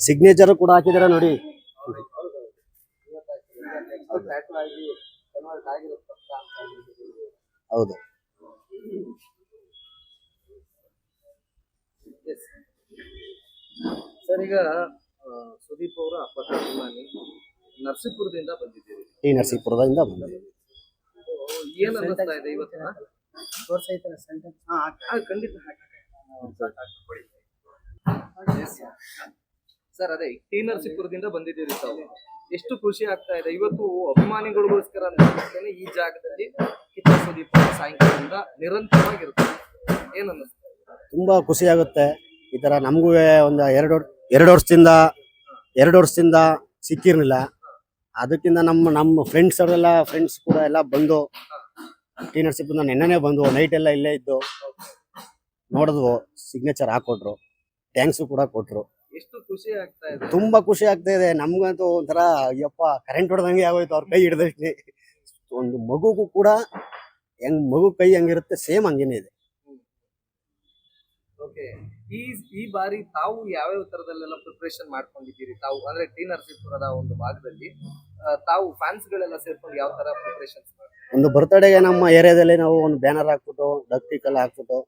Signature ಕೂಡ ಹಾಕಿದಾರೆ ನೋಡಿ. ಹೌದು. ಸರ್ ಈಗ ಸುದೀಪ್ ಅವರ ಅಪ್ಪಟ ಅಭಿಮಾನಿ ನರಸೀಪುರದಿಂದ ಬಂದಿದ್ದೀರಿ. ಈ ನರಸೀಪುರದಿಂದ ಬಂದಿದ್ದೀವಿ. ಏನ್ ಅನ್ನಿಸ್ತಾ ಇದೆ ಇವತ್ತು ಆ, ಖಂಡಿತ ಸರ್ ಅದೇ ಟಿ ನರಸೀಪುರದಿಂದ ಬಂದಿದ್ದೀರಿ ತಾವು. ಎಷ್ಟು ಖುಷಿ ಆಗ್ತಾ ಇದೆ. ಇವತ್ತು ಅಭಿಮಾನಿಗಳಿಗೋಸ್ಕರ ಈ ಜಾಗದಲ್ಲಿ ಕಿಚ್ಚ ಸುದೀಪ್ ಸಾಯಂಕಾಲದಿಂದ ನಿರಂತರವಾಗಿರುತ್ತೆ ಏನ್ ತುಂಬ ತುಂಬಾ ಖುಷಿ ಆಗುತ್ತೆ. ಈ ತರ ನಮಗೂ ಒಂದು ಎರಡು ಎರಡು ವರ್ಷದಿಂದ ಎರಡು ವರ್ಷದಿಂದ ಸಿಕ್ಕಿರ್ಲಿಲ್ಲ. ಅದಕ್ಕಿಂತ ನಮ್ಮ ನಮ್ಮ ಫ್ರೆಂಡ್ಸ್ ಅವರೆಲ್ಲ ಫ್ರೆಂಡ್ಸ್ ಕೂಡ ಎಲ್ಲ ಬಂದು ಟಿ ನರಸೀಪುರ ನೆನ್ನೆನೆ ಬಂದು ನೈಟ್ ಎಲ್ಲ ಇಲ್ಲೇ ಇದ್ದು ನೋಡಿದ್ವು ಸಿಗ್ನೇಚರ್ ಹಾಕೊಟ್ರು. ಥ್ಯಾಂಕ್ಸು ಕೂಡ ಕೊಟ್ರು. ಎಷ್ಟು ಖುಷಿ ಆಗ್ತಾ ಇದೆ? ತುಂಬಾ ಖುಷಿ ಆಗ್ತಾ ಇದೆ. ನಮ್ಗಂತೂ ಒಂಥರ ಅಯ್ಯಪ್ಪ ಕರೆಂಟ್ ಹೊಡೆದಂಗೆ ಆಗೋಯ್ತು ಅವ್ರ ಕೈ ಹಿಡ್ದಷ್ಟೇ. ಒಂದು ಮಗುಗೂ ಕೂಡ ಹೆಂಗ್ ಮಗು ಕೈ ಹಂಗಿರುತ್ತೆ ಸೇಮ್ ಹಂಗೇನೆ ಇದೆ. ಓಕೆ ಈ ಈ ಬಾರಿ ತಾವು ಯಾವ್ಯಾವ ತರದಲ್ಲೆಲ್ಲ ಪ್ರಿಪರೇಷನ್ ಮಾಡ್ಕೊಂಡಿದ್ದೀರಿ? ತಾವು ಅಂದ್ರೆ ಟಿ ನರಸೀಪುರದ ಒಂದು ಭಾಗದಲ್ಲಿ ಆ, ತಾವು ಫ್ಯಾನ್ಸ್ ಗಳೆಲ್ಲ ಸೇರ್ಕೊಂಡು ಯಾವ ತರ ಪ್ರಿಪರೇಷನ್ಸ್ ಒಂದು ಬರ್ತಡೆಗೆ ನಮ್ಮ ಏರಿಯಾದಲ್ಲಿ ನಾವು ಒಂದು ಬ್ಯಾನರ್ ಹಾಕ್ಬಿಟ್ಟು ಎಲ್ಲ ಹಾಕ್ಬಿಟ್ಟು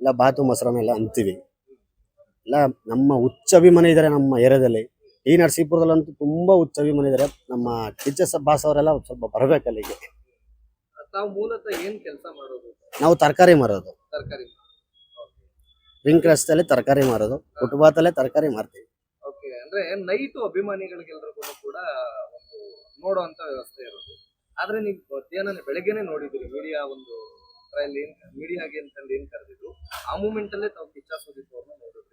ಇಲ್ಲ ಬಾತು ಮೊಸರನ್ನೆಲ್ಲ ಅಂತೀವಿ. ಎಲ್ಲ ನಮ್ಮ ಹುಚ್ಚ ಅಭಿಮಾನಿ ಇದ್ದಾರೆ ನಮ್ಮ ಏರಿಯಾದಲ್ಲಿ. ಈ ನರಸೀಪುರದಲ್ಲಂತೂ ತುಂಬಾ ಹುಚ್ಚ ಅಭಿಮಾನಿ ಇದ್ದಾರೆ ನಮ್ಮ ಟೀಚರ್ಸ್ ಬಾಸ್ ಅವರೆಲ್ಲ ಸ್ವಲ್ಪ ಬರಬೇಕು ಅಲ್ಲಿಗೆ ತಾವು ಮೂಲತಃ ಏನ್ ಕೆಲಸ ಮಾಡೋದು? ನಾವು ತರಕಾರಿ ಮಾರೋದು. ತರಕಾರಿ. ರಿಂಗ್ ರಸ್ತೆಯಲ್ಲಿ ತರಕಾರಿ ಮಾರೋದು ಫುಟ್ಪಾತಲ್ಲೇ ತರಕಾರಿ ಮಾರ್ತೀವಿ. ಓಕೆ ಅಂದ್ರೆ ನೈಟ್ ಅಭಿಮಾನಿಗಳಿಗೆಲ್ಲರಿಗೂ ಕೂಡ ಒಂದು ನೋಡುವಂತ ವ್ಯವಸ್ಥೆ ಇರೋದು. ಆದ್ರೆ ನೀವು ಮಧ್ಯಾಹ್ನ ಬೆಳಗ್ಗೆನೆ ನೋಡಿದ್ರಿ ಮೀಡಿಯಾ ಒಂದು ಮೀಡಿಯಾಗೆ ಅಂತಂದು ಏನ್ ಕರೆದಿದ್ರು ಆ ಮೂಮೆಂಟ್ ಅಲ್ಲೇ ತಾವು ಕಿಚ್ಚ ಸುದೀಪ್ ಅವ್ರನ್ನ ನೋಡಿದ್ರಿ.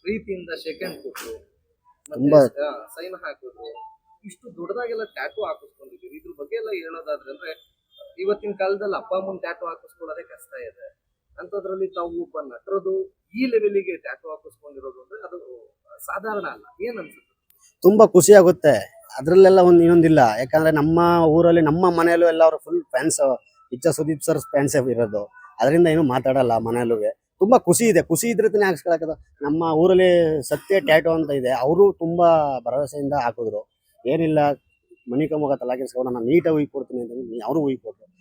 ಪ್ರೀತಿಯಿಂದ ಸೆಕೆಂಡ್ ಕೊಟ್ರು ತುಂಬಾ- ಸೈನ್ ಹಾಕಿದ್ರು. ಇಷ್ಟು ದೊಡ್ಡದಾಗೆಲ್ಲ ಟ್ಯಾಟೂ ಹಾಕಿಸ್ಕೊಂಡಿದ್ದೀರಿ. ಇದ್ರ ಬಗ್ಗೆ ಎಲ್ಲ ಹೇಳೋದಾದ್ರೆ ಅಂದ್ರೆ ಇವತ್ತಿನ ಕಾಲದಲ್ಲಿ ಅಪ್ಪ ಅಮ್ಮನ ಟ್ಯಾಟೂ ಹಾಕಿಸ್ಕೊಳ್ಳೋದೇ ಕಷ್ಟ ಇದೆ. ಅಂತದ್ರಲ್ಲಿ ತಾವು ಒಬ್ಬ ನಟರದು ಈ ಲೆವೆಲಿಗೆ ಟ್ಯಾಟೂ ಹಾಕಿಸ್ಕೊಂಡಿರೋದು ಅಂದ್ರೆ ಅದು ಸಾಧಾರಣ ಅಲ್ಲ. ಏನ್ ಅನ್ಸುತ್ತೆ? ತುಂಬಾ ಖುಷಿ ಆಗುತ್ತೆ. ಅದ್ರಲ್ಲೆಲ್ಲ ಒಂದು ಇನ್ನೊಂದಿಲ್ಲ. ಯಾಕಂದ್ರೆ ನಮ್ಮ ಊರಲ್ಲಿ ನಮ್ಮ ಮನೆಯಲ್ಲೂ ಎಲ್ಲ ಅವ್ರು ಫುಲ್ ಫ್ಯಾನ್ಸ್ ಇಚ್ಛಾ ಸುದೀಪ್ ಸರ್ ಫ್ಯಾನ್ಸ್ ಇರೋದು. ಅದರಿಂದ ಏನು ಮಾತಾಡಲ್ಲ ಮನೆಯಲ್ಲೂ. ತುಂಬಾ ಖುಷಿ ಇದೆ. ಖುಷಿ ಇದ್ರೆ ತಾನೇ ಹಾಕ್ಸ್ಕೊಳಕದ ನಮ್ಮ ಊರಲ್ಲಿ ಸತ್ಯ ಟ್ಯಾಟೋ ಅಂತ ಇದೆ. ಅವರು ತುಂಬಾ ಭರವಸೆಯಿಂದ ಹಾಕಿದ್ರು. ಏನಿಲ್ಲ ಮಣಿಕ ಮುಗ ತಲಾಕಿಸ್ಕೊಂಡು ನಾನು ನೀಟಾಗಿ ಉಯ್ ಕೊಡ್ತೀನಿ ಅಂತ ಅವರು ಉಯ್ ಕೊಟ್ಟರು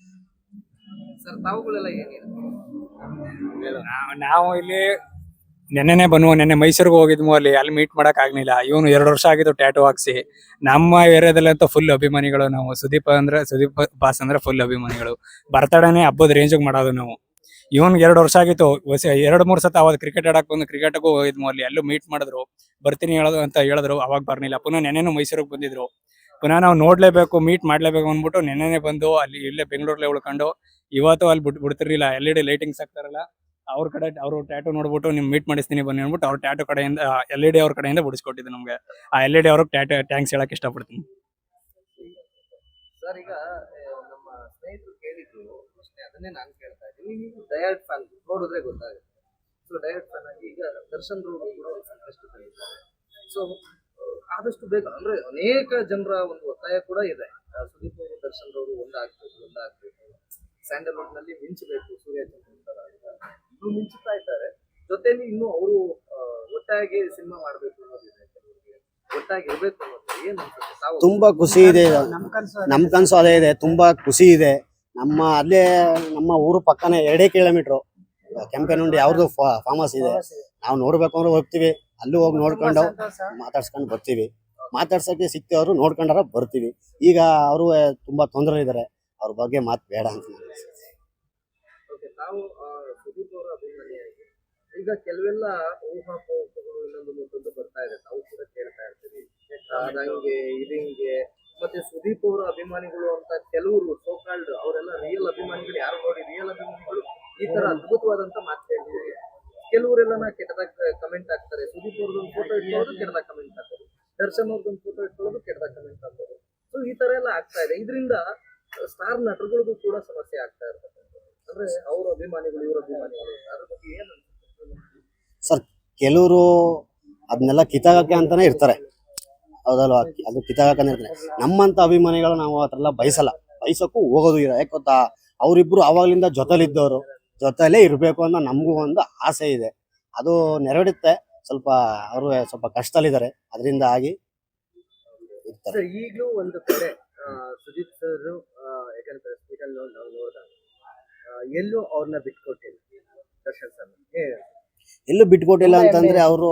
ಸರ್ ತಾವುಗಳೆಲ್ಲ ಏನಿದೆ ನಾವು- ನಾವು ಇಲ್ಲಿ ನೆನ್ನೆನೆ ಬನ್ನುವ ನೆನ್ನೆ ಮೈಸೂರಿಗೆ ಹೋಗಿದ್ವು ಅಲ್ಲಿ ಅಲ್ಲಿ ಮೀಟ್ ಮಾಡಕ್ ಆಗ್ಲಿಲ್ಲ ಇವನು ಎರಡು ವರ್ಷ ಆಗಿದ್ದು ಟ್ಯಾಟೋ ಹಾಕ್ಸಿ. ನಮ್ಮ ಏರಿಯಾದಲ್ಲಂತೂ ಫುಲ್ ಅಭಿಮಾನಿಗಳು ನಾವು. ಸುದೀಪ್ ಅಂದ್ರೆ ಸುದೀಪ್ ಬಾಸ್ ಅಂದ್ರೆ ಫುಲ್ ಅಭಿಮಾನಿಗಳು. ಬರ್ತಡೇನೆ ಹಬ್ಬದ ರೇಂಜ್ ಮಾಡೋದು ನಾವು. ಇವನ್ಗೆ ಎರಡು ವರ್ಷ ಆಗಿತ್ತು. ಎರಡು ಮೂರು ಸತ ಅವಾಗ ಕ್ರಿಕೆಟ್ ಆಡಕ್ ಬಂದು ಕ್ರಿಕೆಟ್ಗೂ ಹೋಗಿದ್ಮು ಅಲ್ಲಿ ಅಲ್ಲೂ ಮೀಟ್ ಮಾಡಿದ್ರು. ಬರ್ತೀನಿ ಹೇಳೋದು ಅಂತ ಹೇಳಿದ್ರು. ಅವಾಗ ಬರ್ಲಿಲ್ಲ. ಪುನಃ ನೆನೆನು ಮೈಸೂರಿಗೆ ಬಂದಿದ್ರು. ಪುನಃ ನಾವು ನೋಡ್ಲೇಬೇಕು ಮೀಟ್ ಮಾಡ್ಲೇಬೇಕು ಅಂದ್ಬಿಟ್ಟು ನೆನ್ನೆನೆ ಬಂದು ಅಲ್ಲಿ ಇಲ್ಲೇ ಬೆಂಗಳೂರಲ್ಲೇ ಉಳ್ಕೊಂಡು ಇವತ್ತು ಅಲ್ಲಿ ಬಿಟ್ ಬಿಡ್ತಿರ್ಲಿಲ್ಲ. ಎಲ್ ಇ ಡಿ ಲೈಟಿಂಗ್ಸ್ ಹಾಕ್ತಾರಲ್ಲ, ಅವ್ರ ಕಡೆ ಅವರು ಟ್ಯಾಟು ನೋಡ್ಬಿಟ್ಟು ನಿಮ್ ಮೀಟ್ ಮಾಡಿಸ್ತೀನಿ ಬನ್ನಿ ಅಂದ್ಬಿಟ್ಟು ಅವ್ರ ಟ್ಯಾಟು ಕಡೆಯಿಂದ ಎಲ್ ಇ ಡಿ ಅವ್ರ ಕಡೆಯಿಂದ ಬಿಡಿಸ್ಕೊಟ್ಟಿದ್ದು ನಮಗೆ. ಆ ಎಲ್ ಇ ಡಿ ಅವ್ರಿಗೆ ಟ್ಯಾಟು ಟ್ಯಾಂಕ್ಸ್ ಹೇಳಕ್ ಇಷ್ಟಪಡ್ತೀನಿ. ಸರ್, ಈಗ ನಮ್ಮ ಸ್ನೇಹಿತರು ಕೇಳಿದ್ರು. ಅದನ್ನೇ ನಾನು ಕೇಳ್ತಾ ನೀವು ಡಯಟ್ ಫ್ಯಾನ್ ನೋಡಿದ್ರೆ ಗೊತ್ತಾಗುತ್ತೆ. ಸೊ ಡಯಟ್ ಫ್ಯಾನ್ ಆಗಿ ಈಗ ದರ್ಶನ್ ರವರು ಕೂಡ ಒಂದು ಸಂಕಷ್ಟದಲ್ಲಿದ್ದಾರೆ ಸೊ ಆದಷ್ಟು ಬೇಗ ಅಂದ್ರೆ ಅನೇಕ ಜನರ ಒಂದು ಒತ್ತಾಯ ಕೂಡ ಇದೆ. ಸುದೀಪ್ ಅವರು ದರ್ಶನ್ ರವರು ಒಂದಾಗ್ಬೇಕು ಒಂದಾಗ್ಬೇಕು. ಸ್ಯಾಂಡಲ್ವುಡ್ನಲ್ಲಿ ಮಿಂಚಬೇಕು ಸೂರ್ಯ ಚಂದ್ರ ಇನ್ನು ಮಿಂಚುತ್ತಾ ಇದ್ದಾರೆ. ಜೊತೆಲಿ ಇನ್ನು ಅವರು ಒಟ್ಟಾಗಿ ಸಿನಿಮಾ ಮಾಡಬೇಕು ಅನ್ನೋದಿದೆ ಒಟ್ಟಾಗಿ ಇರಬೇಕು ಅನ್ನೋದು ಏನ್ ತುಂಬಾ ಖುಷಿ ಇದೆ. ನಮ್ ಕನ್ಸು ಅದೇ ಇದೆ. ತುಂಬಾ ಖುಷಿ ಇದೆ. ನಮ್ಮ ಅಲ್ಲೇ ನಮ್ಮ ಊರು ಪಕ್ಕನೇ ಎರಡೇ ಕಿಲೋಮೀಟರ್. ಕೆಂಪೇನುಂಡಿ ಅವ್ರದ್ದು ಫಾರ್ಮಸ್ ಇದೆ. ನಾವು ನೋಡ್ಬೇಕು ಅಂದ್ರೆ ಹೋಗ್ತೀವಿ. ಅಲ್ಲೂ ಹೋಗಿ ನೋಡ್ಕೊಂಡು ಮಾತಾಡ್ಸ್ಕೊಂಡು ಬರ್ತೀವಿ. ಮಾತಾಡ್ಸೋಕ್ಕೆ ಸಿಕ್ತೇವ್ರು ನೋಡ್ಕೊಂಡಾರ ಬರ್ತೀವಿ. ಈಗ ಅವರು ತುಂಬಾ ತೊಂದರೆ ಇದ್ದಾರೆ ಅವ್ರ ಬಗ್ಗೆ ಮಾತು ಬೇಡ ಅಂತ ಈಗ ಕೆಲವೆಲ್ಲ ಊಹಾಪೋಹಗಳು ಇನ್ನೊಂದು ಮತ್ತೊಂದು ಬರ್ತಾ ಇದೆ. ನಾವು ಕೂಡ ಕೇಳ್ತಾ ಇರ್ತೀವಿ ಅದಂಗೆ ಇದಿಂಗೆ ಮತ್ತೆ ಸುದೀಪ್ ಅವರ ಅಭಿಮಾನಿಗಳು ಅಂತ ಕೆಲವರು ಸೋಕಾಲ್ಡ್ ಅವರೆಲ್ಲ ರಿಯಲ್ ಅಭಿಮಾನಿಗಳು ಯಾರು ನೋಡಿ ರಿಯಲ್ ಅಭಿಮಾನಿಗಳು ಈ ತರ ಅದ್ಭುತವಾದಂತ ಮಾತು ಹೇಳ್ತೀವಿ ಕೆಲವರೆಲ್ಲ ಕೆಟ್ಟದಾಗ ಕಮೆಂಟ್ ಹಾಕ್ತಾರೆ. ಸುದೀಪ್ ಅವ್ರದ್ದೊಂದು ಫೋಟೋ ಇಟ್ಕೊಳ್ಳೋದು ಕೆಟ್ಟದಾಗ ಕಮೆಂಟ್ ಹಾಕೋದು ದರ್ಶನ್ ಅವ್ರದ್ದೊಂದು ಫೋಟೋ ಇಟ್ಕೊಳ್ಳೋದು ಕೆಟ್ಟದಾಗ ಕಮೆಂಟ್ ಹಾಕೋದು ಸೊ ಈ ತರ ಎಲ್ಲ ಆಗ್ತಾ ಇದೆ. ಇದರಿಂದ ಸ್ಟಾರ್ ನಟರುಗಳಿಗೂ ಕೂಡ ಸಮಸ್ಯೆ ಆಗ್ತಾ ಇರ್ತದೆ. ಅಂದ್ರೆ ಅವ್ರ ಅಭಿಮಾನಿಗಳು ಇವ್ರ ಅಭಿಮಾನಿಗಳು. ಅದ್ರ ಬಗ್ಗೆ ಏನಂತ ಸರ್ ಕೆಲವರು ಅದನ್ನೆಲ್ಲ ಕಿತ್ತಾಗಕ್ಕೆ ಅಂತಾನೆ ಇರ್ತಾರೆ. ಹೌದಲ್ವಾ? ಅದು ಕಿತ್ತಾಗಕ್ಕೆ ಇರ್ತಾರೆ ನಮ್ಮಂತ ಅಭಿಮಾನಿಗಳು ನಾವು ಅದ್ರೆಲ್ಲ ಬಯಸಲ್ಲ. ಬಯಸಕ್ಕೂ ಹೋಗೋದು ಇಲ್ಲ. ಯಾಕೆ ಗೊತ್ತಾ? ಅವರಿಬ್ರು ಅವಾಗ್ಲಿಂದ ಜೊತೆಲಿದ್ದವರು. ಜೊತೆಲೇ ಇರಬೇಕು ಅನ್ನೋ ನಮಗೂ ಒಂದು ಆಸೆ ಇದೆ. ಅದು ನೆರವಿಡುತ್ತೆ ಸ್ವಲ್ಪ ಅವರು ಸ್ವಲ್ಪ ಕಷ್ಟದಲ್ಲಿದ್ದಾರೆ. ಅದರಿಂದ ಆಗಿ ಇರ್ತಾರೆ ಈಗಲೂ ಒಂದು ಕಡೆ ಸುಜಿತ್ ಸರ್ ಯಾಕಂದ್ರೆ ಹಾಸ್ಪಿಟಲ್ ನಾವು ನೋಡಿದಾಗ ಎಲ್ಲೂ ಅವ್ರನ್ನ ಬಿಟ್ಕೊಟ್ಟಿಲ್ಲ. ದರ್ಶನ್ ಸರ್ ಎಲ್ಲೂ ಬಿಟ್ಕೊಟ್ಟಿಲ್ಲ ಅಂತಂದ್ರೆ ಅವರು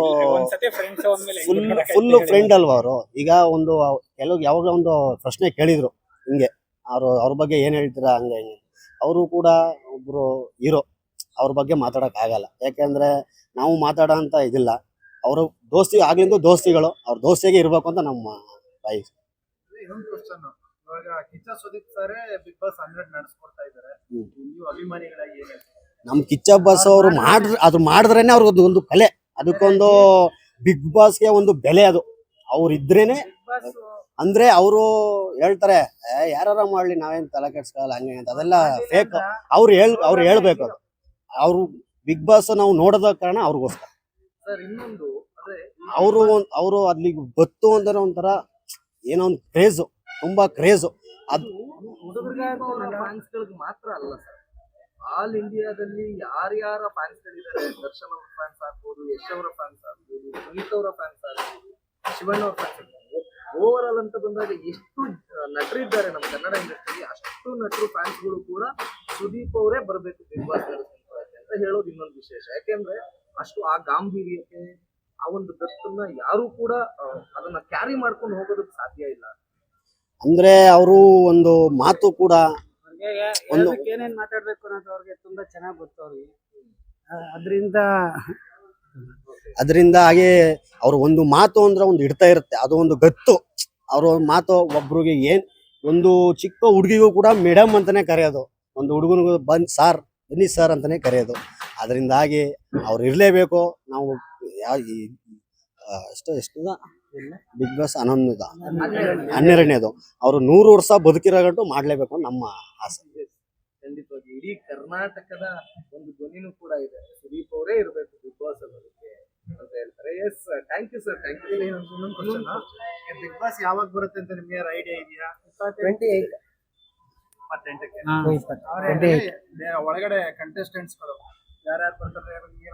ಫುಲ್ ಫುಲ್ ಫ್ರೆಂಡ್ ಅಲ್ವಾ ಅವರು? ಈಗ ಒಂದು ಕೆಲವು ಯಾವಾಗ ಒಂದು ಪ್ರಶ್ನೆ ಕೇಳಿದ್ರು ಹಿಂಗೆ. ಅವರು ಅವ್ರ ಬಗ್ಗೆ ಏನ್ ಹೇಳ್ತೀರಾ ಹಂಗೆ ಹಿಂಗೆ. ಅವರು ಕೂಡ ಒಬ್ರು ಹೀರೋ. ಅವ್ರ ಬಗ್ಗೆ ಮಾತಾಡಕ್ ಆಗಲ್ಲ. ಯಾಕೆಂದ್ರೆ ನಾವು ಮಾತಾಡೋ ಅಂತ ಇದಿಲ್ಲ. ಅವರು ದೋಸ್ತಿ ಆಗ್ಲಿಂದ ದೋಸ್ತಿಗಳು. ಅವ್ರ ದೋಸ್ತಿಗೆ ಇರ್ಬೇಕು ಅಂತ ನಮ್ಮ ಬಾಯಿ. ಇನ್ನೊಂದು ಕ್ವಶನ್ ಇವಾಗ ಕಿಚ್ಚ ಸುದೀಪ್ ಸರೇ ಬಿಗ್ ಬಾಸ್ ಹಂಡ್ರೆಡ್ ನಡೆಸ್ಕೊಡ್ತಾ ಇದ್ದಾರೆ. ನೀವು ಅಭಿಮಾನಿಗಳಾಗಿ ಏನ್ ನಮ್ ಕಿಚ್ಚ ಬಾಸ್ ಅವರು ಮಾಡ್ರ ಅದು ಮಾಡಿದ್ರೇನೆ ಅವ್ರಿಗೆ ಒಂದು ಕಲೆ. ಅದಕ್ಕೊಂದು ಬಿಗ್ ಬಾಸ್ಗೆ ಒಂದು ಬೆಲೆ ಅದು. ಅವ್ರು ಇದ್ರೇನೆ ಅಂದ್ರೆ ಅವರು ಹೇಳ್ತಾರೆ ಯಾರು ಮಾಡ್ಲಿ ನಾವೇನ್ ತಲೆ ಕೆಡ್ಸ್ಕೊಳ್ಳಲ್ಲ ಹಂಗೆ ಅಂತ. ಅದೆಲ್ಲ ಫೇಕ್ ಅವ್ರು ಹೇಳ್ ಅವ್ರು ಹೇಳ್ಬೇಕು ಅದು. ಅವ್ರು ಬಿಗ್ ಬಾಸ್ ನಾವು ನೋಡೋದ ಕಾರಣ ಅವ್ರಿಗೋಸ್ಕರ. ಅವರು ಅವರು ಅಲ್ಲಿಗೆ ಬತ್ತು ಅಂದ್ರೆ ಒಂಥರ ಏನೋ ಒಂದು ಕ್ರೇಜು ತುಂಬಾ ಕ್ರೇಜು ಅದು ಮಾತ್ರ ಅಲ್ಲ ಸರ್. ಆಲ್ ಇಂಡಿಯಾದಲ್ಲಿ ಯಾರ್ಯಾರ ಫ್ಯಾನ್ಸ್ ಗಳಿದ್ದಾರೆ? ದರ್ಶನ್ ಅವ್ರ ಫ್ಯಾನ್ಸ್ ಆಗ್ಬೋದು, ಯಶ್ ಅವರ ಫ್ಯಾನ್ಸ್ ಆಗ್ಬೋದು, ಪುನೀತ್ ಅವರ ಫ್ಯಾನ್ಸ್ ಆಗ್ಬೋದು, ಶಿವಣ್ಣ ಅವ್ರ ಫ್ಯಾನ್ಸ್ ಆಗ್ಬೋದು. ಓವರ್ ಆಲ್ ಅಂತ ಬಂದಾಗ ಎಷ್ಟು ನಟರಿದ್ದಾರೆ ನಮ್ಮ ಕನ್ನಡ ಇಂಡಸ್ಟ್ರಿ ಅಷ್ಟು ನಟರು ಫ್ಯಾನ್ಸ್ಗಳು ಕೂಡ ಸುದೀಪ್ ಅವರೇ ಬರಬೇಕು ಬಿಗ್ ಬಾಸ್ ಅಂತ ಹೇಳೋದು ಇನ್ನೊಂದು ವಿಶೇಷ. ಯಾಕೆಂದ್ರೆ ಅಷ್ಟು ಆ ಗಾಂಭೀರ್ಯತೆ ಆ ಒಂದು ಗತ್ತನ್ನ ಯಾರು ಕೂಡ ಅದನ್ನ ಕ್ಯಾರಿ ಮಾಡ್ಕೊಂಡು ಹೋಗೋದಕ್ಕೆ ಸಾಧ್ಯ ಇಲ್ಲ. ಅಂದ್ರೆ ಅವರು ಒಂದು ಮಾತು ಕೂಡ ಒಂದು ಏನೇನ್ ಮಾತಾಡ್ಬೇಕು ಅನ್ನೋದು ಅವ್ರಿಗೆ ತುಂಬಾ ಚೆನ್ನಾಗಿ ಗೊತ್ತು ಅವ್ರಿಗೆ. ಅದರಿಂದ ಅದರಿಂದ ಹಾಗೆ ಅವ್ರ ಒಂದು ಮಾತು ಅಂದ್ರೆ ಒಂದು ಇಡ್ತಾ ಇರುತ್ತೆ. ಅದು ಒಂದು ಗತ್ತು. ಅವ್ರ ಮಾತು ಒಬ್ರಿಗೆ ಏನ್ ಒಂದು ಚಿಕ್ಕ ಹುಡುಗಿಗೂ ಕೂಡ ಮೇಡಮ್ ಅಂತಾನೆ ಕರೆಯೋದು. ಒಂದು ಹುಡುಗನಿಗೂ ಬಂದ್ ಸಾರ್ ಬನ್ನಿ ಸರ್ ಅಂತಾನೆ ಕರೆಯೋದು. ಅದರಿಂದಾಗಿ ಅವ್ರು ಇರಲೇಬೇಕು. ನಾವು ಯಾವ ಎಷ್ಟು ಎಷ್ಟು ಬಿಗ್ ಬಾಸ್ ಹನ್ನೊಂದು ಹನ್ನೆರಡನೇದು. ಅವರು ನೂರು ವರ್ಷ ಬದುಕಿರೋ ಗಂಟು ಮಾಡ್ಲೇಬೇಕು ಅಂತ ನಮ್ಮ ಆಸೆ. ಖಂಡಿತವಾಗಿ ಇಡೀ ಕರ್ನಾಟಕದ ಒಂದು ಧ್ವನಿನೂ ಕೂಡ ಇದೆ. ಸುದೀಪ್ ಅವರೇ ಇರಬೇಕು ಬಿಗ್ ಬಾಸ್ ಅನ್ನೋದಕ್ಕೆ ಅಂತ ಹೇಳ್ತಾರೆ. Yes thank you sir thank you ಇನ್ನೊಂದು ಕ್ವಶನ್ ಬಿಗ್ ಬಾಸ್ ಯಾವಾಗ ಬರುತ್ತೆ ಅಂತ ನಿಮ್ಗೆ ಐಡಿಯಾ ಇದೆಯಾ? ಟ್ವೆಂಟಿ ಏಟ್ ಇಪ್ಪತ್ತೆಂಟಕ್ಕೆ. ಒಳಗಡೆ ಕಂಟೆಸ್ಟೆಂಟ್ಸ್ಗಳು ಯಾರ್ಯಾರು ಬರ್ತಾರೆ ನಿಮ್ಗೆ